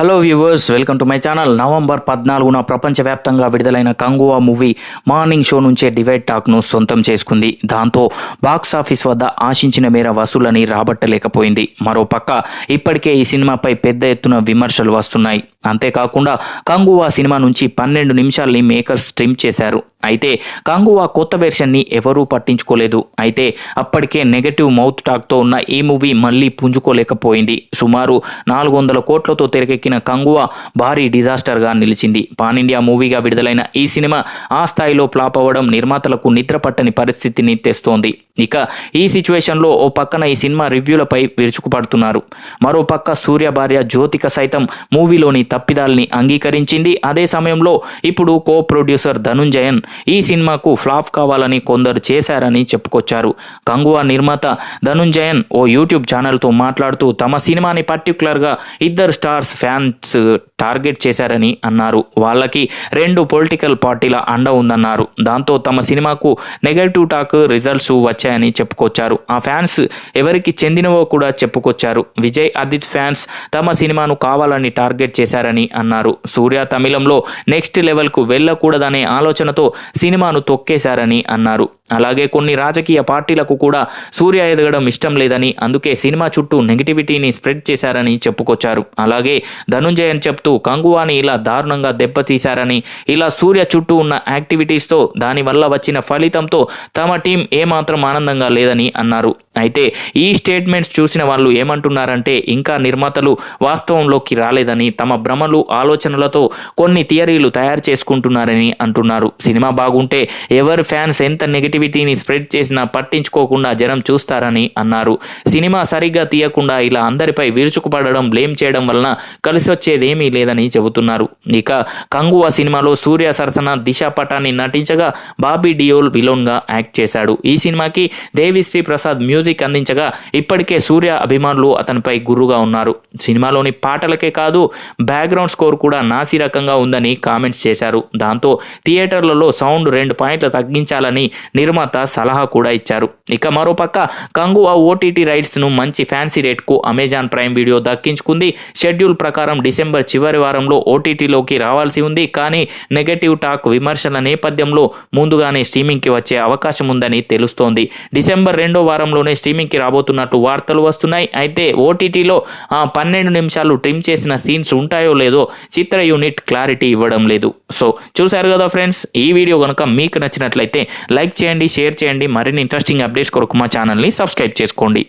Hello viewers welcome to my channel November పద్నాలుగున ప్రపంచవ్యాప్తంగా విడుదలైన కంగువా మూవీ మార్నింగ్ షో నుంచే డివైడ్ టాక్ను సొంతం చేసుకుంది. దాంతో బాక్స్ ఆఫీస్ వద్ద ఆశించిన మేర వసూలని రాబట్టలేకపోయింది. మరోపక్క ఇప్పటికే ఈ సినిమాపై పెద్ద ఎత్తున విమర్శలు వస్తున్నాయి. అంతేకాకుండా కంగువా సినిమా నుంచి పన్నెండు నిమిషాల్ని మేకర్స్ స్ట్రిమ్ చేశారు. అయితే కంగువా కొత్త వెర్షన్ని ఎవరూ పట్టించుకోలేదు. అయితే అప్పటికే నెగటివ్ మౌత్ టాక్తో ఉన్న ఈ మూవీ మళ్ళీ పుంజుకోలేకపోయింది. సుమారు నాలుగు వందల కోట్లతో తెరకెక్కిన కంగువా భారీ డిజాస్టర్గా నిలిచింది. పాన్ ఇండియా మూవీగా విడుదలైన ఈ సినిమా ఆ స్థాయిలో ఫ్లాప్ అవ్వడం నిర్మాతలకు నిద్ర పట్టని పరిస్థితిని తెస్తోంది. ఇక ఈ సిచ్యువేషన్లో ఓ పక్కన ఈ సినిమా రివ్యూలపై విరుచుకుపడుతున్నారు. మరో పక్క సూర్య భార్య జ్యోతిక సైతం మూవీలోని తప్పిదాల్ని అంగీకరించింది. అదే సమయంలో ఇప్పుడు కో ప్రొడ్యూసర్ ధనుంజయన్ ఈ సినిమాకు ఫ్లాప్ కావాలని కొందరు చేశారని చెప్పుకొచ్చారు. కంగువా నిర్మాత ధనుంజయన్ ఓ యూట్యూబ్ ఛానల్తో మాట్లాడుతూ తమ సినిమాని పర్టికులర్గా ఇద్దరు స్టార్స్ ఫ్యాన్స్ టార్గెట్ చేశారని అన్నారు. వాళ్ళకి రెండు పొలిటికల్ పార్టీల అండ ఉందన్నారు. దాంతో తమ సినిమాకు నెగటివ్ టాక్ రిజల్ట్స్ వచ్చాయని చెప్పుకొచ్చారు. ఆ ఫ్యాన్స్ ఎవరికి చెందినవో కూడా చెప్పుకొచ్చారు. విజయ్ అదిత్ ఫ్యాన్స్ తమ సినిమాను కావాలని టార్గెట్ చేశారని అన్నారు. సూర్య తమిళంలో నెక్స్ట్ లెవెల్కు వెళ్ళకూడదనే ఆలోచనతో సినిమాను తొక్కేశారని అన్నారు. అలాగే కొన్ని రాజకీయ పార్టీలకు కూడా సూర్య ఎదగడం ఇష్టం లేదని అందుకే సినిమా చుట్టూ నెగిటివిటీని స్ప్రెడ్ చేశారని చెప్పుకొచ్చారు. అలాగే ధనుంజయన్ చెప్తూ కంగువాని ఇలా దారుణంగా దెబ్బతీశారని ఇలా సూర్య చుట్టూ ఉన్న యాక్టివిటీస్తో దానివల్ల వచ్చిన ఫలితంతో తమ టీం ఏమాత్రం ఆనందంగా లేదని అన్నారు. అయితే ఈ స్టేట్మెంట్స్ చూసిన వాళ్ళు ఏమంటున్నారంటే ఇంకా నిర్మాతలు వాస్తవంలోకి రాలేదని తమ భ్రమలు ఆలోచనలతో కొన్ని థియరీలు తయారు చేసుకుంటున్నారని అంటున్నారు. సినిమా బాగుంటే ఎవరి ఫ్యాన్స్ ఎంత నెగిటివిటీని స్ప్రెడ్ చేసినా పట్టించుకోకుండా జనం చూస్తారని అన్నారు. సినిమా సరిగ్గా తీయకుండా ఇలా అందరిపై విరుచుకుపడడం బ్లేమ్ చేయడం వలన కలిసి వచ్చేదేమీ లేదని చెబుతున్నారు. ఇక కంగువ సినిమాలో సూర్య సరసన దిశ పటాన్ని నటించగా బాబీ డియోల్ విలోన్గా యాక్ట్ చేశాడు. ఈ సినిమాకి దేవిశ్రీ ప్రసాద్ మ్యూజిక్ అందించగా ఇప్పటికే సూర్య అభిమానులు అతనిపై గుర్రుగా ఉన్నారు. సినిమాలోని పాటలకే కాదు బ్యాక్గ్రౌండ్ స్కోర్ కూడా నాసి రకంగా ఉందని కామెంట్స్ చేశారు. దాంతో థియేటర్లలో సౌండ్ రెండు పాయింట్లు తగ్గించాలని నిర్మాత సలహా కూడా ఇచ్చారు. ఇక మరోపక్క కంగువా ఓటీటీ రైట్స్ను మంచి ఫ్యాన్సీ రేట్కు అమెజాన్ ప్రైమ్ వీడియో దక్కించుకుంది. షెడ్యూల్ ప్రకారం డిసెంబర్ చివరి వారంలో ఓటీటీలోకి రావాల్సి ఉంది. కానీ నెగటివ్ టాక్ విమర్శల నేపథ్యంలో ముందుగానే స్ట్రీమింగ్కి వచ్చే అవకాశం ఉందని తెలుస్తోంది. డిసెంబర్ రెండో వారంలోనే స్ట్రీమింగ్కి రాబోతున్నట్టు వార్తలు వస్తున్నాయి. అయితే ఓటీటీలో ఆ పన్నెండు నిమిషాలు ట్రిమ్ చేసిన సీన్స్ ఉంటాయో లేదో చిత్ర యూనిట్ క్లారిటీ ఇవ్వడం లేదు. సో చూశారు కదా ఫ్రెండ్స్? ఈ వీడియో కనుక మీకు నచ్చినట్లయితే లైక్ చేయండి చేయండి షేర్ చేయండి. మరిన్ని ఇంట్రెస్టింగ్ అప్డేట్స్ కొరకు మా ఛానల్ని సబ్స్క్రైబ్ చేసుకోండి.